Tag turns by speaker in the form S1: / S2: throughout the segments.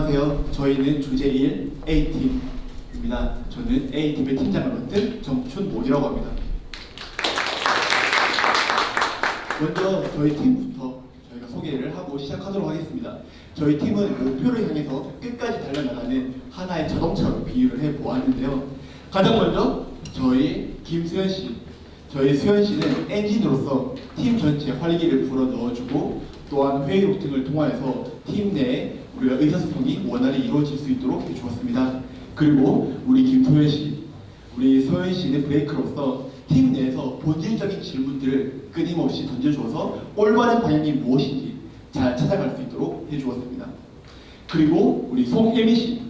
S1: 안녕하세요. 저희는 주제 1 A팀입니다. 저는 A팀의 팀장을 맡은 정춘목이라고 합니다. 먼저 저희 팀부터 저희가 소개를 하고 시작하도록 하겠습니다. 저희 팀은 목표를 향해서 끝까지 달려나가는 하나의 자동차로 비유를 해보았는데요. 가장 먼저 저희 김수현 씨, 저희 수현 씨는 엔진으로서 팀 전체에 활기를 불어 넣어주고 또한 회의 루팅을 통하여서 팀 내에 우리가 의사소통이 원활히 이루어질 수 있도록 해주었습니다. 그리고 우리 김소연 씨, 우리 소연 씨는 브레이크로서 팀 내에서 본질적인 질문들을 끊임없이 던져주어서 올바른 방향이 무엇인지 잘 찾아갈 수 있도록 해주었습니다. 그리고 우리 송혜미 씨,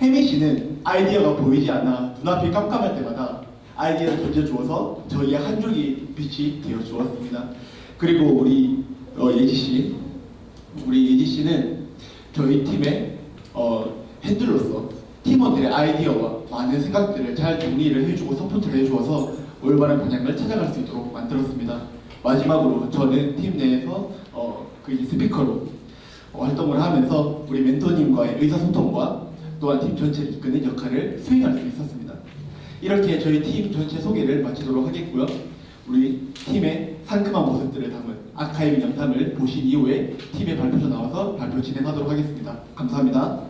S1: 혜미 씨는 아이디어가 보이지 않아 눈앞이 깜깜할 때마다 아이디어를 던져주어서 저희의 한 줄기 빛이 되어 주었습니다. 그리고 우리 어, 예지 씨, 우리 예지 씨는 저희 팀의 어, 핸들로서 팀원들의 아이디어와 많은 생각들을 잘 정리를 해주고 서포트를 해주어서 올바른 방향을 찾아갈 수 있도록 만들었습니다. 마지막으로 저는 팀 내에서 어, 그 스피커로 어, 활동을 하면서 우리 멘토님과의 의사소통과 또한 팀 전체를 이끄는 역할을 수행할 수 있었습니다. 이렇게 저희 팀 전체 소개를 마치도록 하겠고요. 우리 팀의 상큼한 모습들을 담은 아카이브 영상을 보신 이후에 팀의 발표조 나와서 발표 진행하도록 하겠습니다. 감사합니다.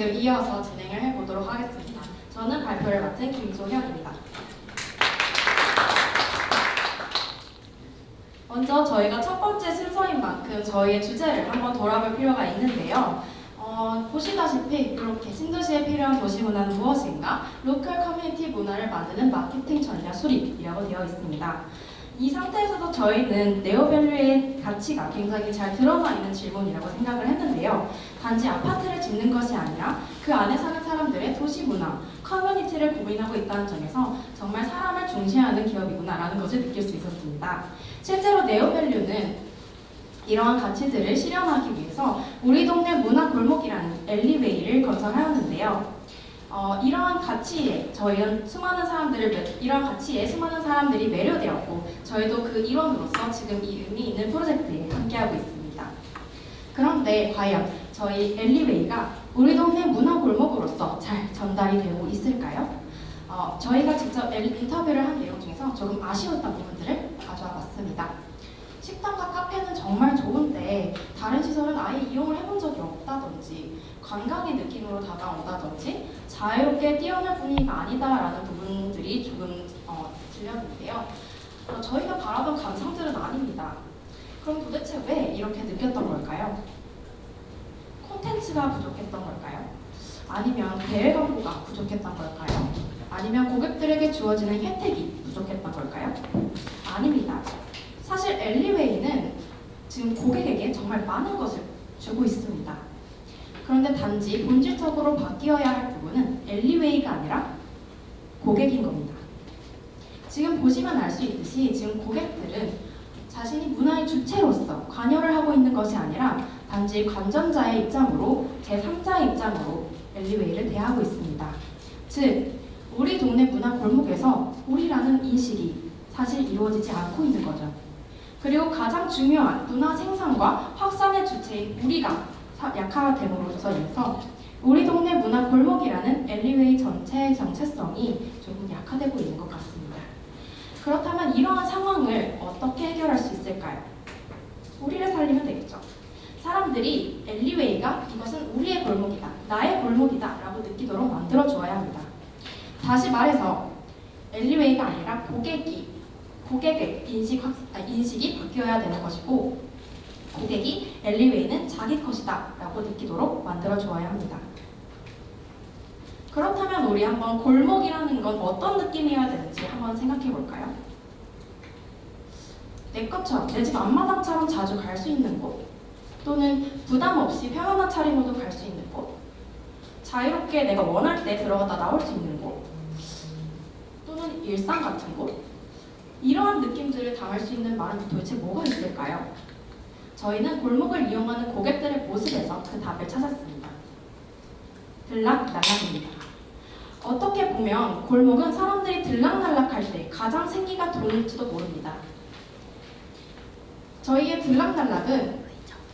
S2: 지금 이어서 진행을 해보도록 하겠습니다. 저는 발표를 맡은 김소현입니다. 먼저 저희가 첫 번째 순서인 만큼 저희의 주제를 한번 돌아볼 필요가 있는데요. 어, 보시다시피 이렇게 신도시에 필요한 도시 문화는 무엇인가? 로컬 커뮤니티 문화를 만드는 마케팅 전략 수립이라고 되어 있습니다. 이 상태에서도 저희는 네오밸류의 가치가 굉장히 잘 드러나 있는 질문이라고 생각을 했는데요. 단지 아파트를 짓는 것이 아니라 그 안에 사는 사람들의 도시 문화, 커뮤니티를 고민하고 있다는 점에서 정말 사람을 중시하는 기업이구나라는 것을 느낄 수 있었습니다. 실제로 네오밸류는 이러한 가치들을 실현하기 위해서 우리 동네 문화 골목이라는 엘리웨이를 건설하였는데요. 어, 이러한 가치에 저희는 수많은 사람들을 매- 이러한 가치에 수많은 사람들이 매료되었고 저희도 그 일원으로서 지금 이 의미 있는 프로젝트에 함께하고 있습니다. 그런데 과연 저희 엘리웨이가 우리 동네 문화 골목으로서 잘 전달이 되고 있을까요? 어, 저희가 직접 엘- 인터뷰를 한 내용 중에서 조금 아쉬웠던 부분들을 가져와 봤습니다. 식당과 카페는 정말 좋은데 다른 시설은 아예 이용을 해본 적이 없다든지 관광의 느낌으로 다가온다든지 자유롭게 뛰어날 분위기가 아니다라는 부분들이 조금 어, 들렸는데요. 어, 저희가 바라던 감상들은 아닙니다. 그럼 도대체 왜 이렇게 느꼈던 걸까요? 콘텐츠가 부족했던 걸까요? 아니면 대외 광고가 부족했던 걸까요? 아니면 고객들에게 주어지는 혜택이 부족했던 걸까요? 아닙니다. 사실 엘리웨이는 지금 고객에게 정말 많은 것을 주고 있습니다. 그런데 단지 본질적으로 바뀌어야 할 부분은 엘리웨이가 아니라 고객인 겁니다. 지금 보시면 알 수 있듯이 지금 고객들은 자신이 문화의 주체로서 관여를 하고 있는 것이 아니라 단지 관전자의 입장으로 제3자의 입장으로 엘리웨이를 대하고 있습니다. 즉, 우리 동네 문화 골목에서 우리라는 인식이 사실 이루어지지 않고 있는 거죠. 그리고 가장 중요한 문화 생산과 확산의 주체인 우리가 사- 약화됨으로써 인해서 우리 동네 문화 골목이라는 엘리웨이 전체의 정체성이 조금 약화되고 있는 것 같습니다. 그렇다면 이러한 상황을 어떻게 해결할 수 있을까요? 우리를 살리면 되겠죠. 사람들이 엘리웨이가 이것은 우리의 골목이다, 나의 골목이다 라고 느끼도록 만들어 주어야 합니다. 다시 말해서 엘리웨이가 아니라 고객이 고객의 인식 확, 아, 인식이 바뀌어야 되는 것이고 고객이 엘리웨이는 자기 것이다 라고 느끼도록 만들어 주어야 합니다. 그렇다면 우리 한번 골목이라는 건 어떤 느낌이어야 되는지 한번 생각해 볼까요? 내 것처럼 내 집 앞마당처럼 자주 갈 수 있는 곳 또는 부담 없이 편안한 차림으로 갈 수 있는 곳 자유롭게 내가 원할 때 들어갔다 나올 수 있는 곳 또는 일상 같은 곳 이러한 느낌들을 담을 수 있는 말은 도대체 뭐가 있을까요? 저희는 골목을 이용하는 고객들의 모습에서 그 답을 찾았습니다. 들락날락입니다. 어떻게 보면 골목은 사람들이 들락날락할 때 가장 생기가 돌릴지도 모릅니다. 저희의 들락날락은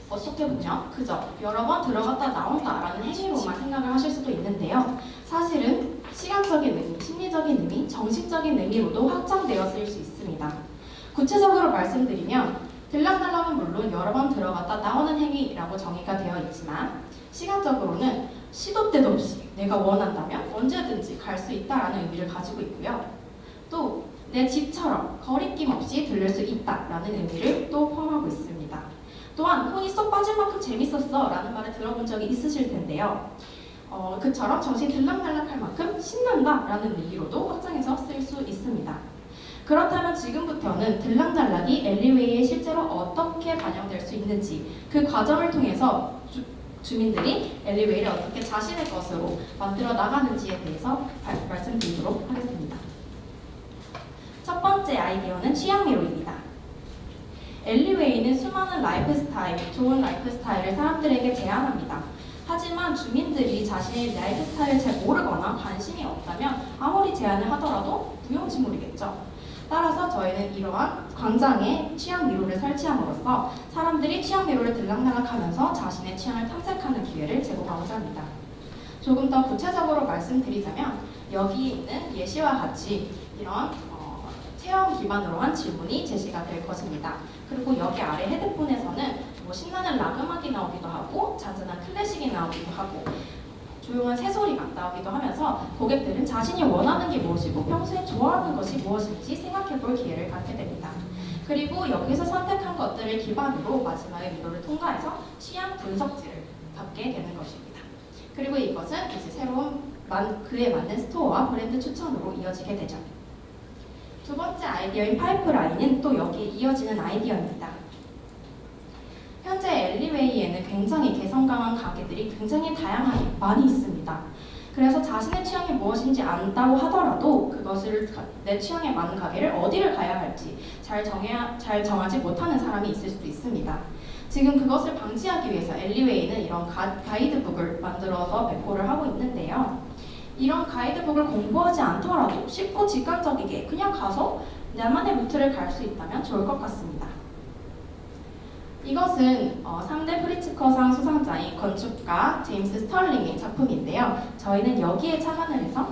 S2: 어떻게 보면 그저 여러 번 들어갔다 나온다라는 행위로만 생각을 하실 수도 있는데요. 사실은 시간적인 의미, 심리적인 의미, 정신적인 의미로도 확장되어 쓸수 있습니다. 구체적으로 말씀드리면 들락날락은 물론 여러 번 들어갔다 나오는 행위라고 정의가 되어 있지만 시간적으로는 시도 때도 없이 내가 원한다면 언제든지 갈 수 있다라는 의미를 가지고 있고요. 또 내 집처럼 거리낌 없이 들릴 수 있다라는 의미를 또 포함하고 있습니다. 또한 혼이 쏙 빠질 만큼 재밌었어 라는 말을 들어본 적이 있으실 텐데요. 어, 그처럼 정신이 들락날락할 만큼 신난다 라는 의미로도 확장해서 쓸 수 있습니다. 그렇다면 지금부터는 들락날락이 엘리웨이에 실제로 어떻게 반영될 수 있는지 그 과정을 통해서 주, 주민들이 엘리웨이를 어떻게 자신의 것으로 만들어 나가는지에 대해서 발- 말씀드리도록 하겠습니다. 첫 번째 아이디어는 취향미로입니다. 엘리웨이는 수많은 라이프 스타일, 좋은 라이프 스타일을 사람들에게 제안합니다. 하지만 주민들이 자신의 라이프 스타일을 잘 모르거나 관심이 없다면 아무리 제안을 하더라도 무용지물이겠죠. 따라서 저희는 이러한 광장에 취향 미로를 설치함으로써 사람들이 취향 미로를 들락날락하면서 자신의 취향을 탐색하는 기회를 제공하고자 합니다. 조금 더 구체적으로 말씀드리자면 여기 있는 예시와 같이 이런 어, 체험 기반으로 한 질문이 제시가 될 것입니다. 그리고 여기 아래 헤드폰에서는 뭐 신나는 락 음악이 나오기도 하고 잔잔한 클래식이 나오기도 하고 조용한 새소리가 나오기도 하면서 고객들은 자신이 원하는 게 무엇이고 평소에 좋아하는 것이 무엇인지 생각해 볼 기회를 갖게 됩니다. 그리고 여기서 선택한 것들을 기반으로 마지막에 미로를 통과해서 취향 분석지를 받게 되는 것입니다. 그리고 이것은 이제 새로운 만- 그에 맞는 스토어와 브랜드 추천으로 이어지게 되죠. 두 번째 아이디어인 파이프라인은 또 여기에 이어지는 아이디어입니다. 현재 엘리웨이에는 굉장히 개성 강한 가게들이 굉장히 다양하게 많이 있습니다. 그래서 자신의 취향이 무엇인지 안다고 하더라도 그것을 가- 내 취향에 맞는 가게를 어디를 가야 할지 잘 정해야 잘 정하지 못하는 사람이 있을 수도 있습니다. 지금 그것을 방지하기 위해서 엘리웨이는 이런 가, 가이드북을 만들어서 배포를 하고 있는데요. 이런 가이드북을 공부하지 않더라도 쉽고 직관적이게 그냥 가서 나만의 루트를 갈 수 있다면 좋을 것 같습니다. 이것은 어, 3대 프리츠커상 수상자인 건축가 제임스 스털링의 작품인데요. 저희는 여기에 착안을 해서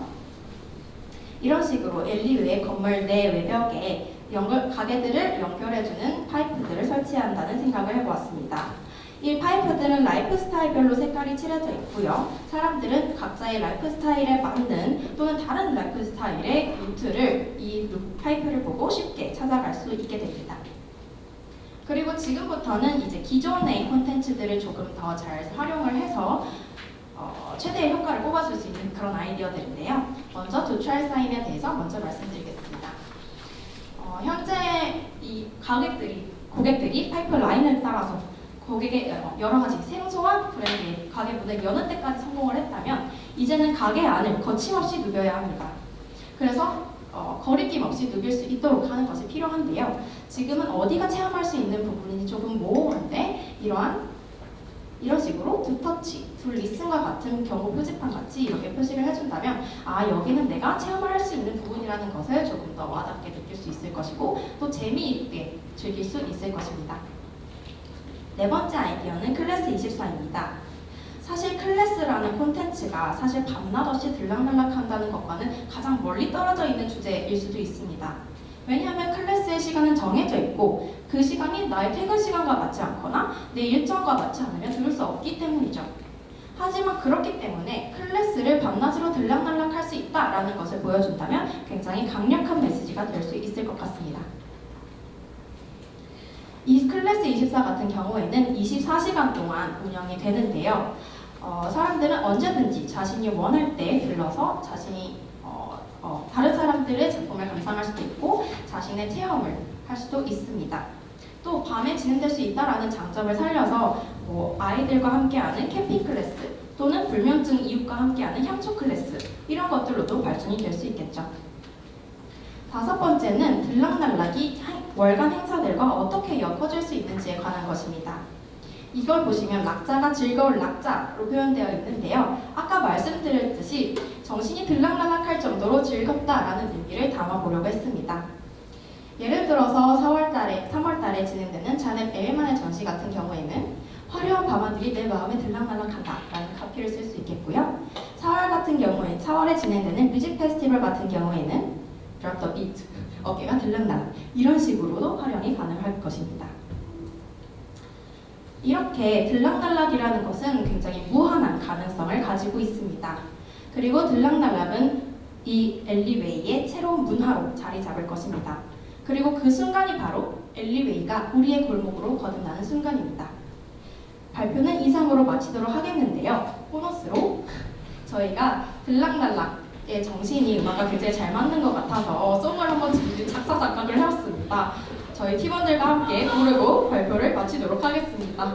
S2: 이런 식으로 엘리웨이 건물 내 외벽에 연결, 가게들을 연결해주는 파이프들을 설치한다는 생각을 해보았습니다. 이 파이프들은 라이프 스타일별로 색깔이 칠해져 있고요. 사람들은 각자의 라이프 스타일에 맞는 또는 다른 라이프 스타일의 루트를 이 루- 파이프를 보고 쉽게 찾아갈 수 있게 됩니다. 그리고 지금부터는 이제 기존의 콘텐츠들을 조금 더 잘 활용을 해서 어, 최대의 효과를 뽑아줄 수 있는 그런 아이디어들인데요. 먼저 도트랄 사인에 대해서 먼저 말씀드리겠습니다. 어, 현재 이 가격들이 고객들이 파이프 라인을 따라서 고객의 어, 여러 가지 생소한 브랜드의 가게 문을 여는 데까지 성공을 했다면 이제는 가게 안을 거침없이 누벼야 합니다. 그래서 어, 거리낌 없이 누빌 수 있도록 하는 것이 필요한데요. 지금은 어디가 체험할 수 있는 부분인지 조금 모호한데 이러한 이런 식으로 두 터치, 두 리슨과 같은 경고 표지판 같이 이렇게 표시를 해준다면 아 여기는 내가 체험을 할 수 있는 부분이라는 것을 조금 더 와닿게 느낄 수 있을 것이고 또 재미있게 즐길 수 있을 것입니다. 네 번째 아이디어는 클래스 24입니다. 사실 클래스라는 콘텐츠가 사실 밤낮 없이 들락날락 한다는 것과는 가장 멀리 떨어져 있는 주제일 수도 있습니다. 왜냐하면 클래스의 시간은 정해져 있고 그 시간이 나의 퇴근 시간과 맞지 않거나 내 일정과 맞지 않으면 들을 수 없기 때문이죠. 하지만 그렇기 때문에 클래스를 밤낮으로 들락날락 할 수 있다라는 것을 보여준다면 굉장히 강력한 메시지가 될 수 있을 것 같습니다. 이 클래스 24 같은 경우에는 24시간 동안 운영이 되는데요. 어, 사람들은 언제든지 자신이 원할 때 들러서 자신이 어, 어, 다른 사람들의 작품을 감상할 수도 있고 자신의 체험을 할 수도 있습니다. 또 밤에 진행될 수 있다라는 장점을 살려서 뭐 아이들과 함께하는 캠핑 클래스 또는 불면증 이웃과 함께하는 향초 클래스 이런 것들로도 발전이 될 수 있겠죠. 다섯 번째는 들락날락이 행- 월간 행사들과 어떻게 엮어질 수 있는지에 관한 것입니다. 이걸 보시면 낙자가 즐거울 낙자로 표현되어 있는데요. 아까 말씀드렸듯이 정신이 들락날락할 정도로 즐겁다라는 의미를 담아보려고 했습니다. 예를 들어서 4월달에 3월달에 진행되는 자넷 에일만의 전시 같은 경우에는 화려한 밤하늘이 내 마음에 들락날락한다 라는 카피를 쓸 수 있겠고요. 4월 같은 경우에 4월에 진행되는 뮤직 페스티벌 같은 경우에는 Drop the beat 어깨가 들락날락 이런 식으로도 활용이 가능할 것입니다. 이렇게 들락날락이라는 것은 굉장히 무한한 가능성을 가지고 있습니다. 그리고 들락날락은 이 엘리웨이의 새로운 문화로 자리 잡을 것입니다. 그리고 그 순간이 바로 엘리웨이가 우리의 골목으로 거듭나는 순간입니다. 발표는 이상으로 마치도록 하겠는데요. 보너스로 저희가 들락날락의 정신이 음악과 굉장히 잘 맞는 것 같아서 송을 한번 작사 작곡을 해왔습니다. 저희 팀원들과 함께 부르고 발표를 마치도록 하겠습니다.